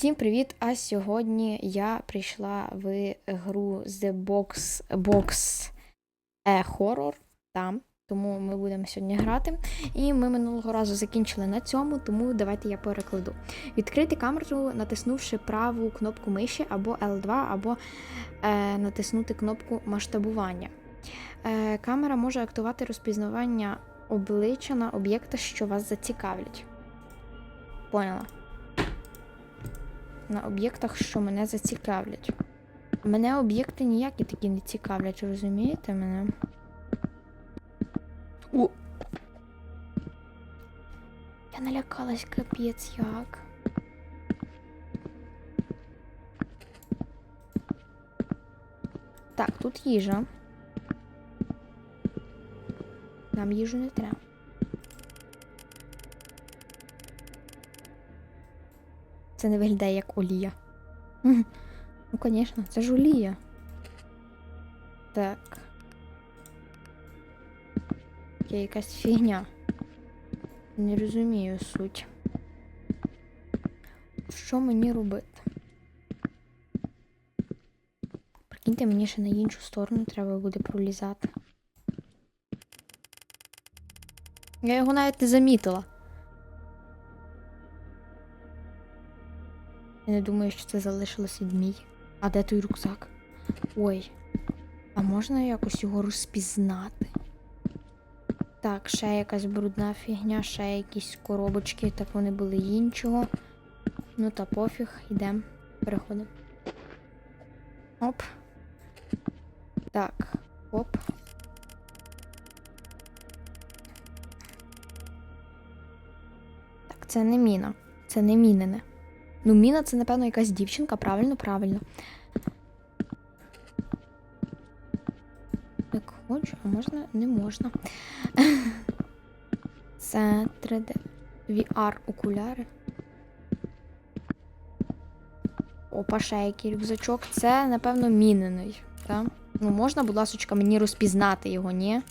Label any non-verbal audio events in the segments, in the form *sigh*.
Всім привіт! А сьогодні я прийшла в гру The Box Box Horror. Там. Тому ми будемо сьогодні грати. І ми минулого разу закінчили на цьому, тому давайте я перекладу. Відкрити камеру, натиснувши праву кнопку миші або L2, або е, натиснути кнопку масштабування. Е, камера може актувати розпізнавання обличчя на об'єкта, що вас зацікавлять. Поняла на об'єктах, що мене зацікавлять. Мене об'єкти ніякі такі не цікавлять, розумієте мене? О! Я налякалась капець як. Так, тут їжа. Нам їжу не треба. Це не виглядає як олія. Ну, звісно, це ж олія. Так. Є якась фігня. Не розумію суть. Що мені робити? Прикиньте, мені ще на іншу сторону треба буде пролізати. Я його навіть не замітила. Я не думаю, що це залишилось від мій. А де той рюкзак? Ой. А можна якось його розпізнати? Так, ще якась брудна фігня, ще якісь коробочки, так вони були іншого. Ну та пофіг, йдемо, переходимо. Оп. Так, оп. Так, це не міна. Це не мінене. Ну, Міна це, напевно, якась дівчинка, правильно, правильно. Так, хочу, а можна? Не можна. *laughs* Це 3D. VR окуляри. Опа, ще який рюкзачок. Це, напевно, мінений. Так? Ну, можна, будь ласочка, мені розпізнати його, ні?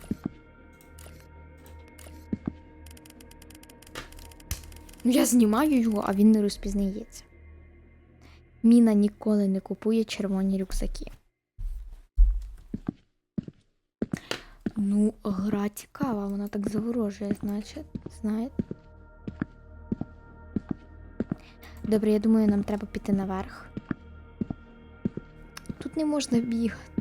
Я знімаю його, а він не розпізнається. Міна ніколи не купує червоні рюкзаки. Ну, гра цікава, вона так заворожує, значить, знаєте. Добре, я думаю, нам треба піти наверх. Тут не можна бігати.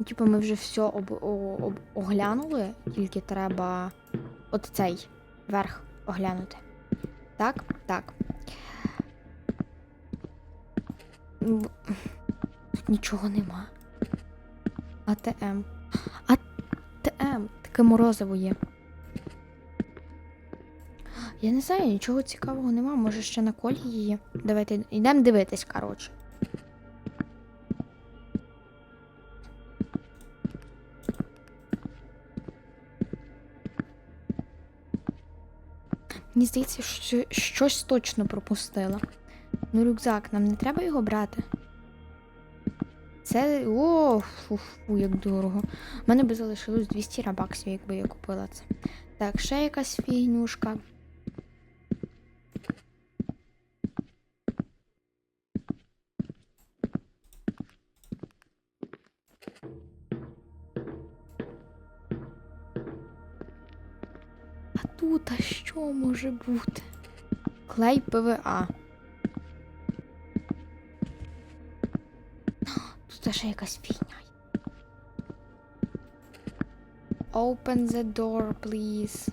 Ну, типу, ми вже все об, об, оглянули, тільки треба от цей верх оглянути. Так, так. Тут нічого нема. АТМ. АТМ. Таке морозиво є. Я не знаю, нічого цікавого нема. Може ще на колії є. Давайте йдемо дивитись, коротше. Мені здається, що щось точно пропустила. Ну, рюкзак, нам не треба його брати. Це. О, фу, фу, як дорого. У мене би залишилось 200 рабаксів, якби я купила це. Так, ще якась фігнюшка. Тут а що може бути? Клей ПВА. *gasps* Тут ще якась фігня. Open the door, please.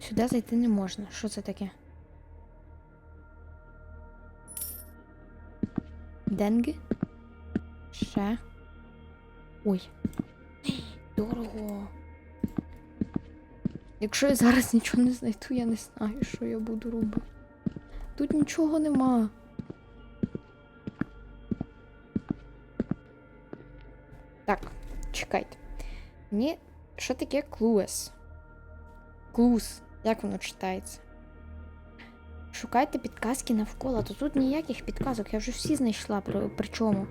Сюди зайти не можна. Що це таке? Денги? Ще. Ой. Дорого. Якщо я зараз нічого не знайду, я не знаю, що я буду робити. Тут нічого нема. Так, чекайте. Мені що таке клуес? Клус. Як воно читається? Шукайте підказки навколо, то тут ніяких підказок, я вже всі знайшла, при, причому.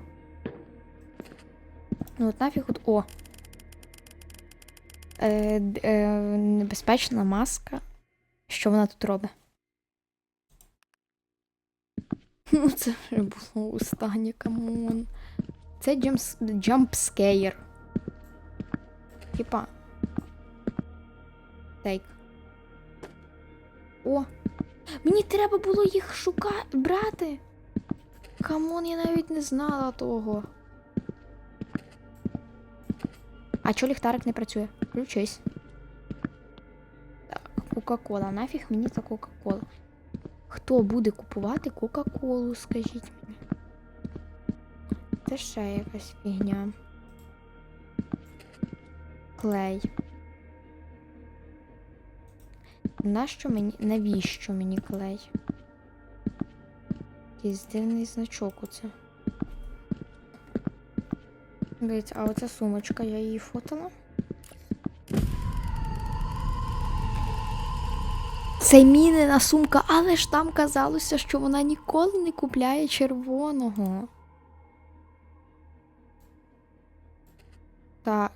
Ну от нафіг от. О! Е, е, небезпечна маска. Що вона тут робить? *laughs* Ну, це вже було останнє, камон. Це джамс, джампскейр. Типа. Тейк. О! Мені треба було їх шукати, брати. Камон, я навіть не знала того. А чого ліхтарик не працює? Включись. Так, Кока-кола. Нафіг мені та Кока-кола. Хто буде купувати Кока-колу, скажіть мені. Це ще якась фігня. Клей. Нащо мені. Навіщо мені клей? Якийсь дивний значок оце. Дивіться, а оця сумочка, я її фотала. Це мінина сумка, але ж там казалося, що вона ніколи не купляє червоного. Так.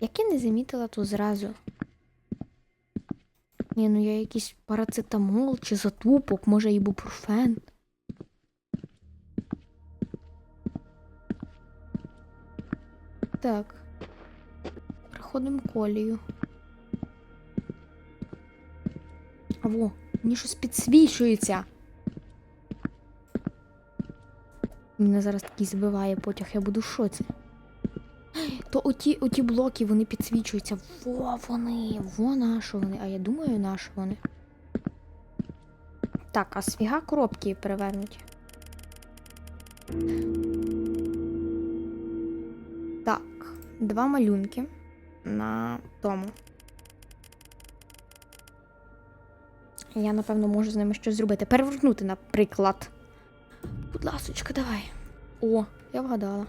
Як я не замітила то зразу. Ні, ну я якийсь парацетамол чи затупок, може ібупрофен. Так. Проходимо колію. Во, мені щось підсвічується. Мене зараз такий збиває потяг, я буду в шоці. То оті, оті блоки вони підсвічуються. Во вони, во на що вони. А я думаю, на що вони. Так, а свіга коробки перевернуті. Два малюнки на тому. Я, напевно, можу з ними щось зробити. Перевернути, наприклад. Будь ласочка, давай. О, я вгадала.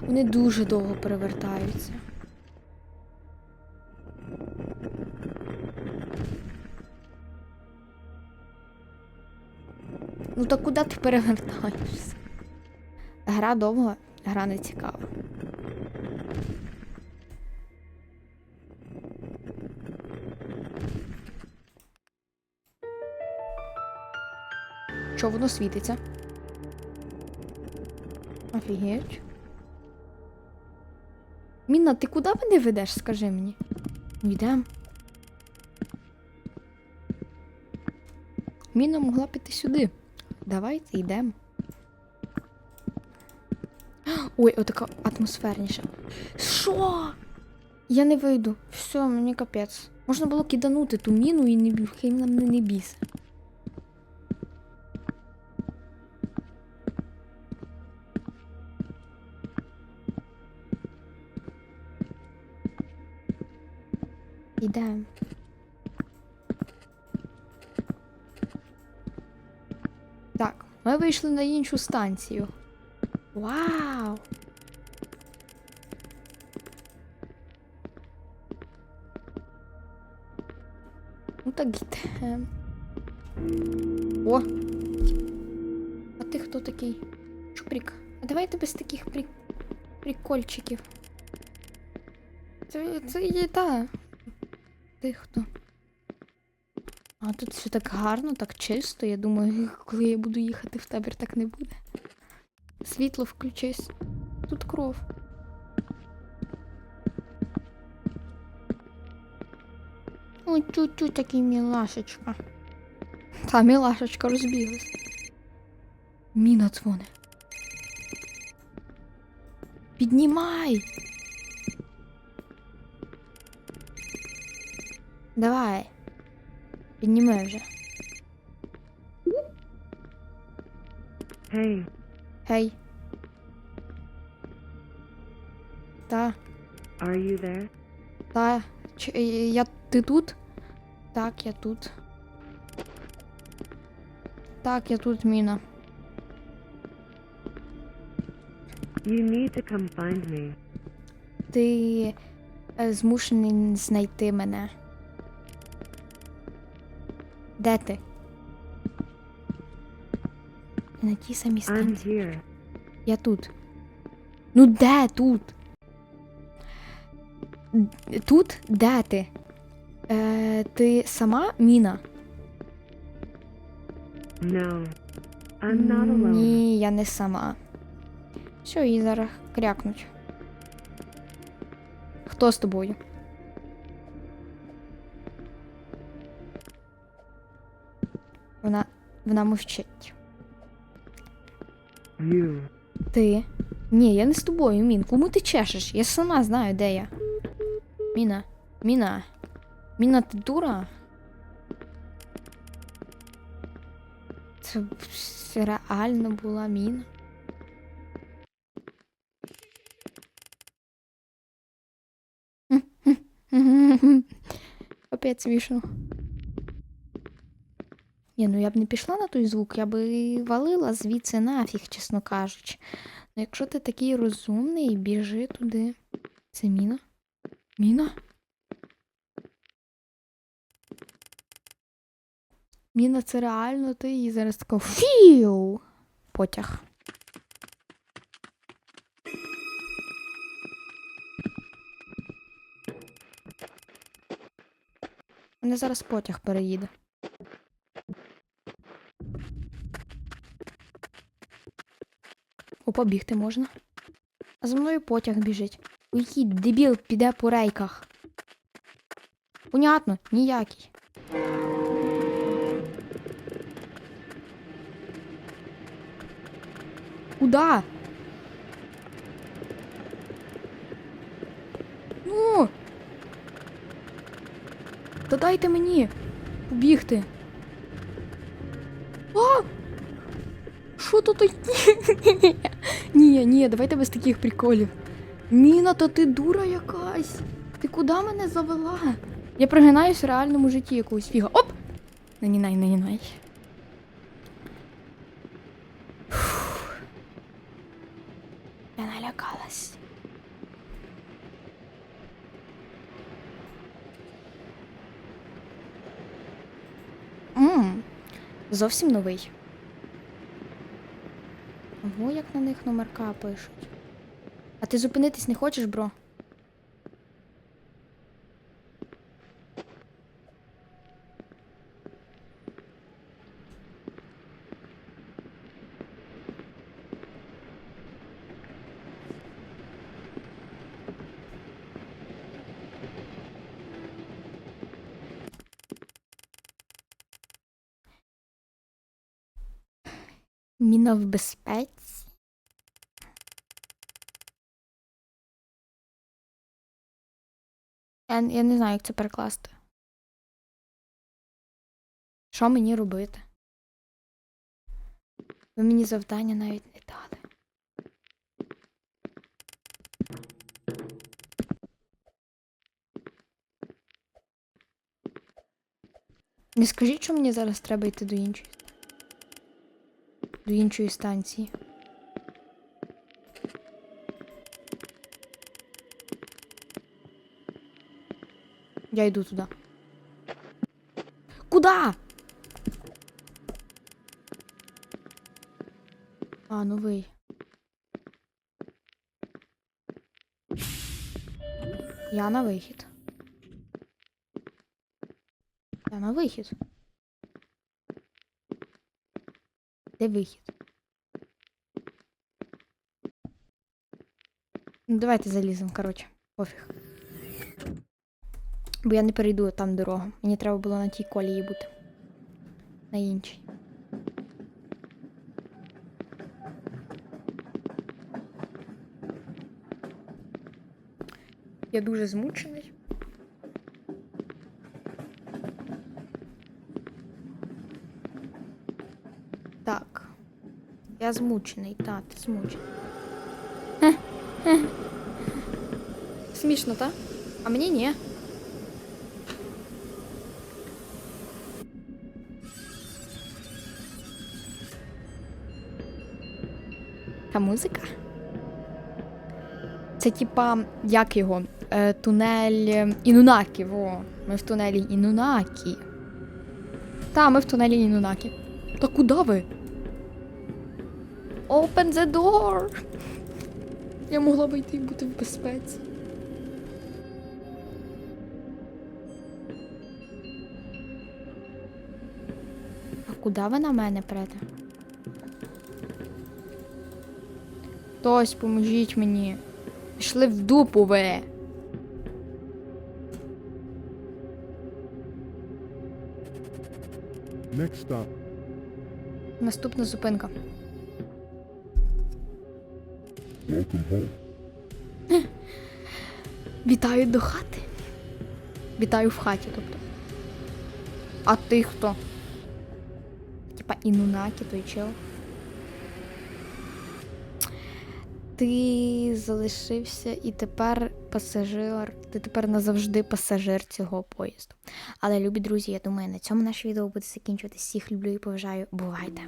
Вони дуже довго перевертаються. Ну так куди ти перевертаєшся? Гра довга, гра не цікава. Що воно світиться? Офігеть. Мінна, ти куди мене ведеш, скажи мені? Йдем. Мінна могла піти сюди. Давайте йдемо. Ой, отака атмосферніша. Що? Я не вийду. Все, мені капець. Можна було киданути ту міну і не бі- хай нам не, не біс. Ідемо. Так, ми вийшли на іншу станцію. Вау! Ну так йдемо. О! А ти хто такий? Чуприк. А давайте без таких при... прикольчиків. Це, це та. Ти хто? А тут все так гарно, так чисто. Я думаю, *laughs* коли я буду їхати в табір, так не буде. Світло включись. Тут кров. Ой, тю-тю, такий мілашечка. Та мілашечка розбіглась. Міна дзвоне. Піднімай! Давай. Підніми вже. Hey, Гей. Та, are you there? та. Ч, е, я, ти тут? Так, я тут. Так, я тут, Міна. You need to come find me. Ти е, змушений знайти мене. Де ти? На тій самій станції. Я тут. Ну де тут? Тут? Де ти? Е, ти сама Міна? No. I'm not alone. Ні, я не сама. Що, її зараз крякнуть. Хто з тобою? Вона. Вона мовчить. You. Ти? Ні, я не з тобою, Мін. Кому ти чешеш? Я сама знаю, де я. Міна. Міна. Міна, ти дура? Це, реально була міна. Опять смішно. Ні, ну я б не пішла на той звук, я би валила звідси нафіг, чесно кажучи. Ну, якщо ти такий розумний, біжи туди. Це міна? Міна? Міна, це реально ти і зараз така фіу. Потяг. Мене зараз потяг переїде. О, побігти можна. А за мною потяг біжить. У який дебіл піде по рейках. Понятно, ніякий. Куда? Ну. Та дайте мені побігти. А! Що тут? *laughs* Ні, ні, давайте без таких приколів. Міна, то ти дура якась. Ти куди мене завела? Я пригинаюсь в реальному житті якогось фіга. Оп! Нанінай, нанінай. Я налякалась. Мм, зовсім новий. Ого, як на них номерка пишуть. А ти зупинитись не хочеш, бро? Міна в безпеці. Я, я не знаю, як це перекласти. Що мені робити? Ви мені завдання навіть не дали. Не скажіть, що мені зараз треба йти до іншої. До іншої станції. Я йду туди. Куда? А, новий. Я на вихід. Я на вихід. Де вихід? Ну, давайте заліземо, коротше. Пофіг. Бо я не перейду там дорогу. Мені треба було на тій колії бути. На іншій. Я дуже змучений. Так. Я змучений, ти змучений. Смішно, так? А мені ні. Та музика? Це типа, як його? Е, тунель е, Інунакі. Во. Ми в тунелі Інунакі. Та, ми в тунелі Інунакі. Та куди ви? Open the door! Я могла би йти і бути в безпеці. А куди ви на мене прете? Хтось, поможіть мені. Пішли в дупу ви. Next stop. Наступна зупинка welcome home. *laughs* Вітаю до хати. Вітаю в хаті, тобто. А ти хто? Типа інунакі, той чел. Ти залишився і тепер пасажир. Ти тепер назавжди пасажир цього поїзду. Але, любі друзі, я думаю, на цьому наше відео буде закінчуватися. Всіх люблю і поважаю. Бувайте!